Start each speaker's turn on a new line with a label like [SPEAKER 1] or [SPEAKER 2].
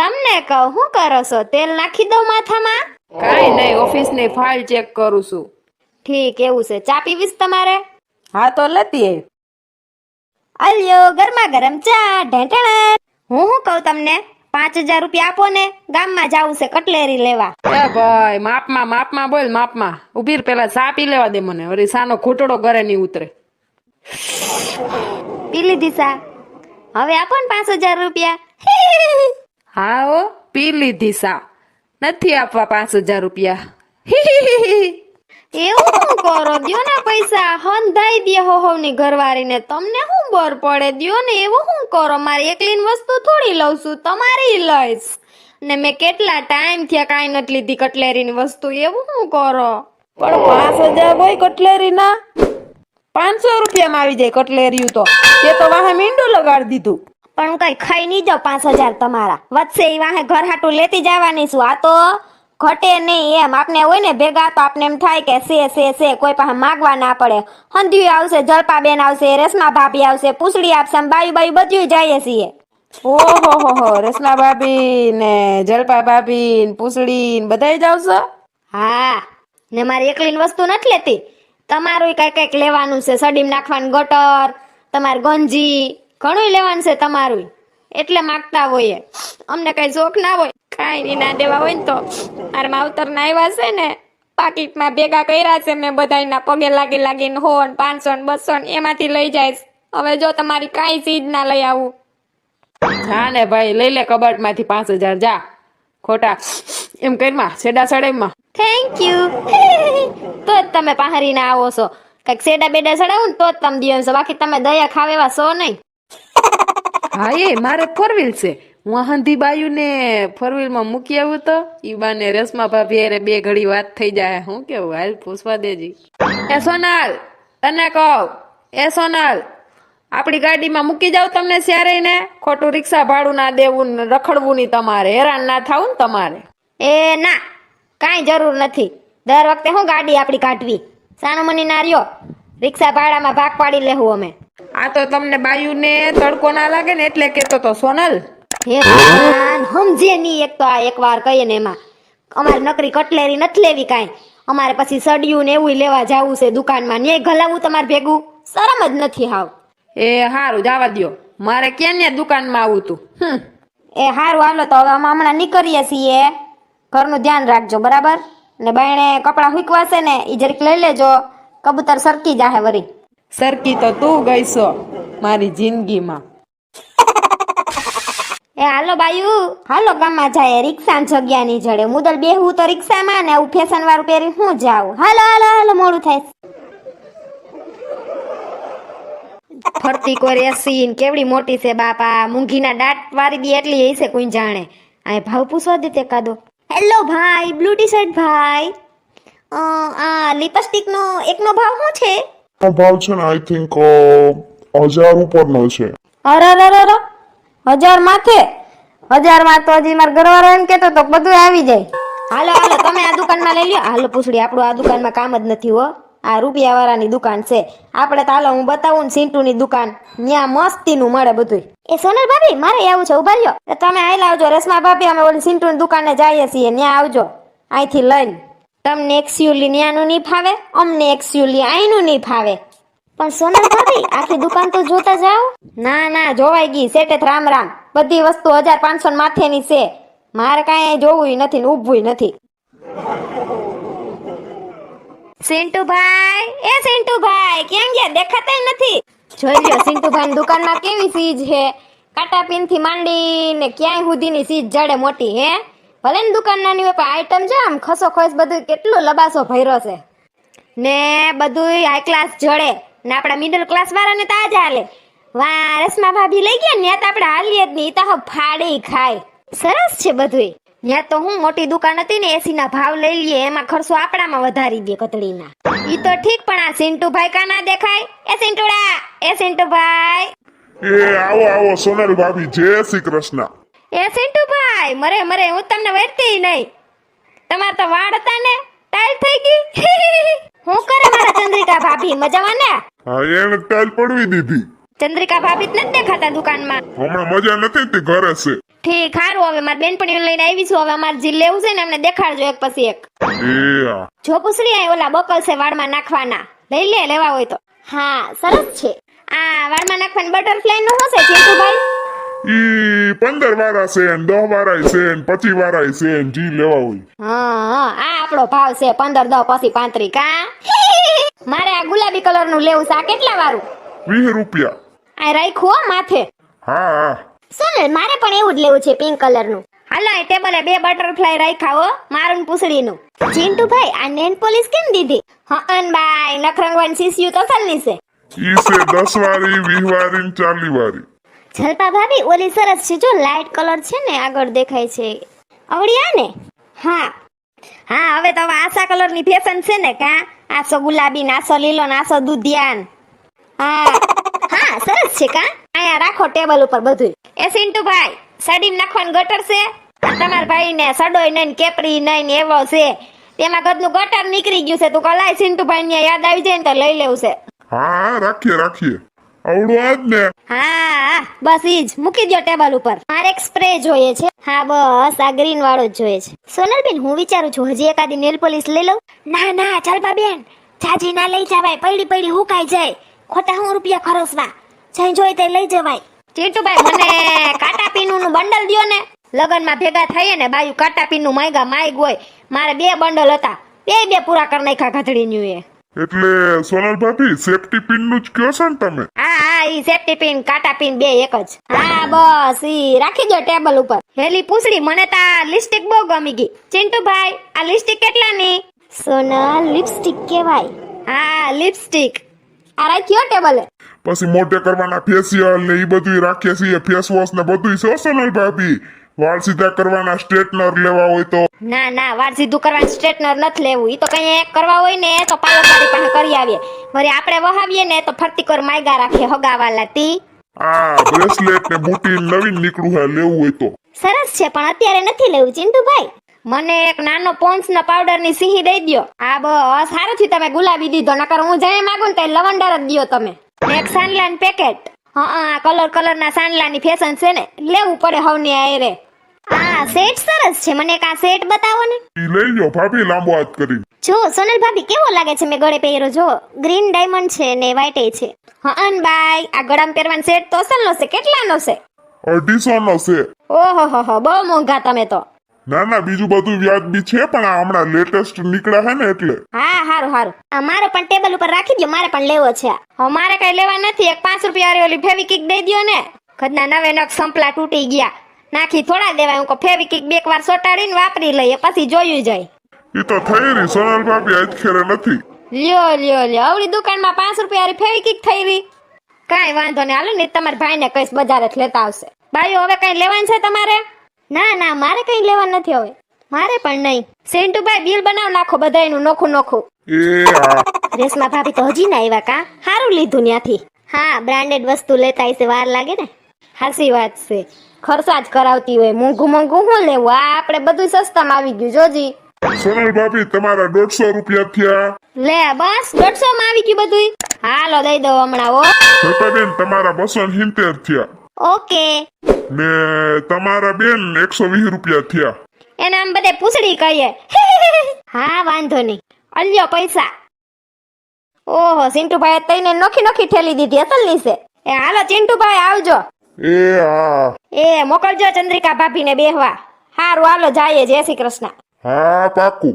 [SPEAKER 1] તમને કહું શું કરો છો? તેલ નાખી દઉં માથામાં?
[SPEAKER 2] કાંઈ નહીં ઓફિસની ફાઇલ ચેક કરું છું.
[SPEAKER 1] ઠીક એવું છે. ચા પીવીશ તમારે?
[SPEAKER 2] હા તો લેતી
[SPEAKER 1] અલ્યો ગરમા ગરમ ચા ઢેંટણ હું શું કહું તમને? પાંચ હજાર રૂપિયા આપો ને ગામમાં જવું છે કટલેરી લેવા.
[SPEAKER 2] એ ભાઈ માપમાં માપમાં બોલ માપમાં. ઊભી પેલા ચા પી લેવા દે મને. અરે સાનો ઘૂંટડો ઘરે નહીં ઉતરે.
[SPEAKER 1] પી લીધી સા હવે આપો ને પાંચ હજાર રૂપિયા.
[SPEAKER 2] હા ઓ પી લીધી સા. નથી આપવા પાંચ હજાર રૂપિયા.
[SPEAKER 1] એવું શું કરો દ્યો ને પૈસા. હંધાઈ દે હો હોવની ઘરવાળીને. તમને શું બર પડે? દ્યો ને એવું શું કરો? મારે એકલીની વસ્તુ થોડી લઉં છું. તમારી લઈશ. ને મેં કેટલા ટાઈમ થયા કાંઈ નથી લીધી કટલેરીની વસ્તુ. એવું શું કરો?
[SPEAKER 2] પણ પાંચ હજાર હોય કટલેરી ના પાંચસો રૂપિયામાં આવી જાય કટલેરીયું તો. એ તો વાહે મીંડું લગાડી દીધું.
[SPEAKER 1] પણ હું કઈ ખાઈ નહીં જાઉં પાંચ હજાર તમારા. વચ્ચે એ વાહે ઘર હાટું લેતી જવાની છું. આ તો ઘટે નહીં એમ. આપને હોય ને ભેગા તો આપને એમ થાય કે સે સે સે કોઈ પાસે માગવા ના પડે. હંધ્યું આવશે જલપાબેન આવશે રેશમા ભાભી આવશે પૂછડી આપશે બાયું બાયું બધું જઈએ છીએ.
[SPEAKER 2] ઓહો હો હો રેશમા ભાભી ને જલપા ભાભી ને પૂછડી ને બધાય જ આવશે?
[SPEAKER 1] હા. ને મારી એકલીની વસ્તુ નથી લેતી. તમારું કઈ કંઈક લેવાનું છે. સડીમ નાખવાનું ગટર તમારે ગંજી ઘણું લેવાનું છે તમારું એટલે માગતા હોઈએ. અમને કઈ શોખ ના હોય કાંઈ ના દેવા હોય ને તો. મારા માવતરના આવ્યા છે ને પાકીટમાં ભેગા કર્યા છે મેં બધાના પગે લાગી લાગીને હો ને પાંચસો ને બસો ને એમાંથી લઈ જાય હવે જો તમારી કાંઈ ચીજ ના લઈ આવું.
[SPEAKER 2] જા ને ભાઈ લઈ લે કબાટમાંથી પાંચ હજાર જા. ખોટા. એમ કરીમાં છેડા સડાઈમાં.
[SPEAKER 1] થેન્ક યુ તો જ તમે પહારીને આવો છો. કંઈક સેડા બેડા ચડાવું ને તો જ તમે દિવસો બાકી તમે દયા ખાવ એવા છો નહીં.
[SPEAKER 2] હા, એ, મારે ફોર વ્હીલ છે. હું હંધી બાયુને ફોર વ્હીલમાં મૂકી આવું તો, ઈ બાને રસમા ભાભી અરે બે ઘડી વાત થઈ જાય. હું કેવું, હાલ પૂછવા દેજી. એ સોનાલ, તને કહું, એ સોનાલ, આપણી ગાડીમાં મૂકી જાવ તમને સ્યારે ને ખોટું રિક્ષા ભાડું ના દેવું ને રખડવું નહીં તમારે. હેરાન ના થાવું ને તમારે.
[SPEAKER 1] એ, ના, કાંઈ જરૂર નથી. દર વખતે હું ગાડી આપણી કાઢવી. સાનો મની ના રહ્યો. રિક્ષા ભાડામાં ભાગ પાડી લેવું અમે.
[SPEAKER 2] આ તો તમને બાયુ ને તડકો ના લાગે ને એટલે કેતો તો સોનલ.
[SPEAKER 1] હે ભગવાન સમજે નહીં એક તો આ એકવાર કહીએ ને એમાં. અમારે નકરી કટલેરી નથી લેવી કાંઈ. અમારે પછી સડિયું ને એવું લેવા જવું છે દુકાનમાં. ને ગલાવું તમારે ભેગું? શરમ જ નથી હાવ.
[SPEAKER 2] એ હારું જવા દ્યો. મારે ક્યાં ને દુકાનમાં આવું તું? હમ.
[SPEAKER 1] એ હારું હાલો તો હવે અમે હમણાં નીકળીએ છીએ. ઘરનું ધ્યાન રાખજો બરાબર? ને બાયણે કપડાં હુકવાશે ને એ જરીક લઈ લેજો. કબૂતર સરકી જાહે વરી.
[SPEAKER 2] સરકી તો તું ગઈ છો મારી જિંદગીમાં.
[SPEAKER 1] એ હાલો બાયુ. હાલો ગામમાં જાય રિક્ષા જગ્યા જડે. મુદલ બેહવું તો રિક્ષામાં ને આવું ફેશન વાળું પહેરી હું જાઉં. હાલો હાલો હાલો, મોડું થાય. ફરતી કોર એસી કેવડી મોટી છે બાપા. મૂંઘીના દાંત વારી દી એટલી હશે કોઈ જાણે. આ ભાવ પૂછવા દે તે કાદો. હેલો ભાઈ, બ્લુ ટી શર્ટ ભાઈ આ લિપસ્ટિક નો એકનો ભાવ શું છે?
[SPEAKER 3] નો ભાવ છે ને આઈ થિંક હજાર ઉપરનો છે.
[SPEAKER 1] અરે અરે અરે અરે. હજાર માથે? હજારમાં તો હજી મારા ઘરવાળો એમ કેતો તો બધું આવી જાય. હાલો હાલો તમે આ દુકાનમાં લઈ લ્યો. હાલો પૂછડી આપણું આ દુકાનમાં કામ જ નથી હો. આ રૂપિયા વાળાની દુકાન છે. આપણે તો હાલો હું બતાવું ને સિન્ટુની દુકાન. ત્યાં મસ્તીનું મળે બધું એ સોનલ ભાભી મારે આવું છે ઊભા રહ્યો. તમે આઈ આવજો રેશમા ભાભી અમે ઓલી સિન્ટુની દુકાને જઈએ છીએ. ત્યાં આવજો. અહીંથી લઈને. તમને એક્સ્યુલી ન્યાનું નહીં ફાવે, અમને એક્સ્યુલી અહીંનું નહીં ફાવે. પણ સોનલ ભાભી, આખી દુકાન તો જોતા જાઓ. ના ના, જોવાઈ ગઈ સેટેથ રામ રામ. બધી વસ્તુ હજાર પાંચસો માથેની છે. મારે કાંઈ જોવું નથી ને ઊભું નથી. સિન્ટુભાઈ, એ સિન્ટુભાઈ ક્યાં ગયા? દેખાતા નથી. જોઈ લ્યો સિન્ટુભાઈ દુકાનમાં કેવી સીજ છે? કાટા પીનથી માંડી ને ક્યાંય સુધીની સીજ જડે મોટી, હે? ભલે ને દુકાન નાની હોય, પણ આઈટમ છે આમ ખસો ખસ બધું કેટલું લબાસો ભર્યો છે. ને બધું હાઈ ક્લાસ જડે. ને આપણા મિડલ ક્લાસ વાળાને તો આજ હાલે. વાહ, રસમા ભાભી લઈ ગયા ને તો આપણે હાલીએ જ નહીં. તો ફાડી ખાય. સરસ છે બધું ત્યાં તો હું મોટી દુકાન હતી ને એસી ના ભાવ લઈ લઈએ, એમાં ખર્ચો આપણામાં વધારી દે કતળીના. ઈ તો ઠીક, પણ આ સિન્ટુભાઈ કા ના દેખાય? એ સિન્ટુડા એ સિન્ટુભાઈ
[SPEAKER 3] એ, આવો આવો, સોનલ ભાભી, જય શ્રી કૃષ્ણ.
[SPEAKER 1] એ સિન્ટુભાઈ મરે મરે હું તમને વેરતી નહીં. તમારે તો વાળ હતા ને ટાઈલ થઈ ગઈ. હું કરે મારા ચંદ્રિકા ભાભી? મજામાં ને?
[SPEAKER 3] હા એને ટાઈલ પડવી દીધી.
[SPEAKER 1] ચંદ્રિકા ભાભી જ નથી દેખાતા દુકાનમાં?
[SPEAKER 3] હમણાં મજા નથી તે ઘરે છે.
[SPEAKER 1] ઠીક સારું હવે મારી બેનપણીઓ લઈને આવી છું. હવે અમારે જે લેવું છે ને અમને દેખાડજો એક પછી એક. જો પૂછડી આ ઓલા બકલ છે વાળમાં નાખવાના. લઈ લે લેવા હોય તો. હા સરસ છે. આ વાળમાં નાખવાની બટરફ્લાયનું હશે ચિંટુભાઈ
[SPEAKER 3] ઈ પંદર વાળા છે ને દસ વાળા છે ને પચીસ વાળા છે ને જી લેવા હોય.
[SPEAKER 1] હા હા આ આપણો ભાવ છે પંદર દસ પછી પાંત્રી કા? મારે આ ગુલાબી કલરનું લેવું છે. આ કેટલા વાળું
[SPEAKER 3] વીસ રૂપિયા.
[SPEAKER 1] આ રાખ્યું હો માથે.
[SPEAKER 3] હા હા.
[SPEAKER 1] સોનલ મારે પણ એવું જ લેવું છે પિંક કલરનું હાલો એ ટેબલે બે બટરફ્લાય રાખ્યા હો મારું ને ચિંટુ ભાઈ આ નેન પોલીસ કેમ દીધી? હન બાય નખરંગવાન સીસીયુ તો સલની છે.
[SPEAKER 3] ઈ છે દસ વાળી વીસ વાળી ચાલી વાળી
[SPEAKER 1] જલપા ભાભી ઓલી સરસ છે જો લાઇટ કલર છે ને, આગળ દેખાય છે. આવડ્યા ને હા. હા, હવે તો આશા કલરની ફેશન છે ને, કા? આસો ગુલાબી નાસો લીલો નાસો દુધિયાન. હા. હા, સરસ છે કા? અહીંયા રાખો ટેબલ ઉપર બધું એ સિન્ટુ ભાઈ સાડીમ નાખવાનું ગટર છે? તમારા ભાઈ ને સડોય નહીં કેપરી નહીં એવો છે. તેમાં કદનું ગટર નીકળી ગયું છે. તું કલાય સિન્ટુભાઈ ને યાદ આવી જાય ને તો લઈ લેવું છે.
[SPEAKER 3] હા, રાખીએ રાખીએ. આવડું આજ ને
[SPEAKER 1] હા, બસ ઈ મૂકી દો ટેબલ ઉપર. મારે એક સ્પ્રે જોઈએ છે. હા, બસ, આ ગ્રીન વાળો જ જોઈએ છે. સોનલબેન, હું વિચારું છું, હજી એકાદી નેલ પોલિશ લઈ લઉં? ના ના ચાલપા બેન જાજી ના લઈ જવાય. પૈડી પૈડી હુકાઈ જાય. ખોટા હું રૂપિયા ખરસવા. જઈ જોઈ તે લઈ જવાય. ચીટુભાઈ, મને કાટા પીનું નું બંડલ દ્યો ને. લગનમાં ભેગા થઈએ ને, બાયું કાટા પીનું માયગા માયગ હોય. મારે બે બંડલ હતા. બે બે પૂરા કરી નાખ્યા ગધડી એ.
[SPEAKER 3] એટલે સોનલ ભાભી સેફટી પિનનું જ કયો છો ને તમે?
[SPEAKER 1] હા હા ઈ સેફટી પિન કાટા પિન બે એક જ. હા બસ ઈ રાખી દો ટેબલ ઉપર. હેલી પૂછડી મને તો આ લિપસ્ટિક બહુ ગમી ગઈ. ચિંટુભાઈ આ લિપસ્ટિક કેટલાની? સોના લિપસ્ટિક કહેવાય. હા લિપસ્ટિક આ રાખ્યો ટેબલે?
[SPEAKER 3] પછી મોટે કરવાના ફેશિયલ ને ઈ બધું રાખીએ છીએ ફેસ વોશ ને બધું છે સોનલ ભાભી. વાળ સીધા કરવાના સ્ટ્રેટનર લેવા હોય તો.
[SPEAKER 1] ના ના વાળ સીધું કરવાનું સ્ટ્રેટનર નથી લેવું. ઈ તો કઈ કરવા હોય ને તો પાર્લર પાસે કરી આવીએ. વળી આપણે વહાવીએ ને તો ફરતી કર માયગા રાખીએ હગાવાલા તી
[SPEAKER 3] આ બ્રેસલેટ ને બુટી નવીન નીકળું હે લેવું હોય તો.
[SPEAKER 1] સરસ છે પણ અત્યારે નથી લેવું ચિંટુભાઈ. મને એક નાનો પોન્સ ના પાવડરની સિંહી દઈ દ્યો. આ બસ સારું થી તમે ગુલાબી દીધો નકર હું જઈ માંગુ ને તો લવંડર જ દયો તમે. એક સાંડલા પેકેટ હા કલર કલર ના સાંડલા ની ફેશન છે ને લેવું પડે હવની આયરે. આ સેટ સરસ છે. મને એક આ સેટ બતાવો ને.
[SPEAKER 3] ઈ લઈ લ્યો ભાભી લાંબો હાથ કરી
[SPEAKER 1] જો સોનલ ભાભી કેવો લાગે છે? મેં ગળે પહેર્યો. જો ગ્રીન ડાયમંડ છે ને વ્હાઈટ છે. હા બાય આ ગળામાં પહેરવાનો સેટ તો અસલનો છે. કેટલાનો છે?
[SPEAKER 3] અઢીસો નો છે.
[SPEAKER 1] ઓહો હો હો બહુ મોંઘા તમે તો.
[SPEAKER 3] ના ના બીજું બધું વ્યાજબી છે પણ આ હમણાં લેટેસ્ટ નીકળ્યા હે ને એટલે.
[SPEAKER 1] હા હારું હારું. આ મારે પણ ટેબલ ઉપર રાખી દો મારે પણ લેવો છે. હવે મારે કઈ લેવા નથી. એક પાંચ રૂપિયા વાળી ઓલી ફેવિકિક દઈ દ્યો ને. ઘરના નવે નખ સંપલા તૂટી ગયા. નાખી થોડા દેવાય. હું ફેવિકિક બે વાર સોટાડીને વાપરી લઈએ પછી જોયું જાય.
[SPEAKER 3] એ તો થઈ રહી સોનલ ભાભી આજ ખેરે નથી.
[SPEAKER 1] લ્યો લ્યો લ્યો. આવડી દુકાનમાં પાંચ રૂપિયા ફેવિકિક થઈ રહી કાંઈ વાંધો નહીં. હાલો ને તમારા ભાઈને કઈશ બજાર જ લેતા આવશે. ભાઈઓ હવે કઈ લેવાનું છે તમારે? ના ના મારે કઈ લેવાનું નથી હવે. મારે પણ નહીં. સેન્ટુભાઈ બિલ બનાવ નાખો બધાયનું નોખું નોખું. રેશમા ભાભી તો હજી ના આવ્યા કા? સારું લીધું ત્યાંથી હા બ્રાન્ડેડ વસ્તુ લેતા હશે વાર લાગે ને? હાસી વાત છે. ખર્ચા જ કરાવતી હોય મોંઘું મોંઘું હું લેવું? આ આપણે બધું સસ્તામાં આવી ગયું જોજી.
[SPEAKER 3] સોનલ ભાભી તમારા દોઢસો રૂપિયા થયા.
[SPEAKER 1] લે બસ દોઢસો માં આવી ગયું બધું હાલો દઈ દો હમણાં ઓ
[SPEAKER 3] છતાં તમારા બસો ને સિત્તેર થયા.
[SPEAKER 1] ઓકે.
[SPEAKER 3] ને તમારા બેન એકસો વીસ રૂપિયા થયા.
[SPEAKER 1] એને આમ બધે પૂછડી કહીએ. હા વાંધો નહીં. અલ્યો પૈસા. ઓહો સિન્ટુભાઈ તઈને નોખી નોખી ઠેલી દીધી અસલની છે. એ હાલો ચિંટુભાઈ આવજો.
[SPEAKER 3] એ હા
[SPEAKER 1] એ મોકલજો ચંદ્રિકા ભાભીને બેહવા. હારું હાલો જાયે જય શ્રી કૃષ્ણ.
[SPEAKER 3] હા પાકું.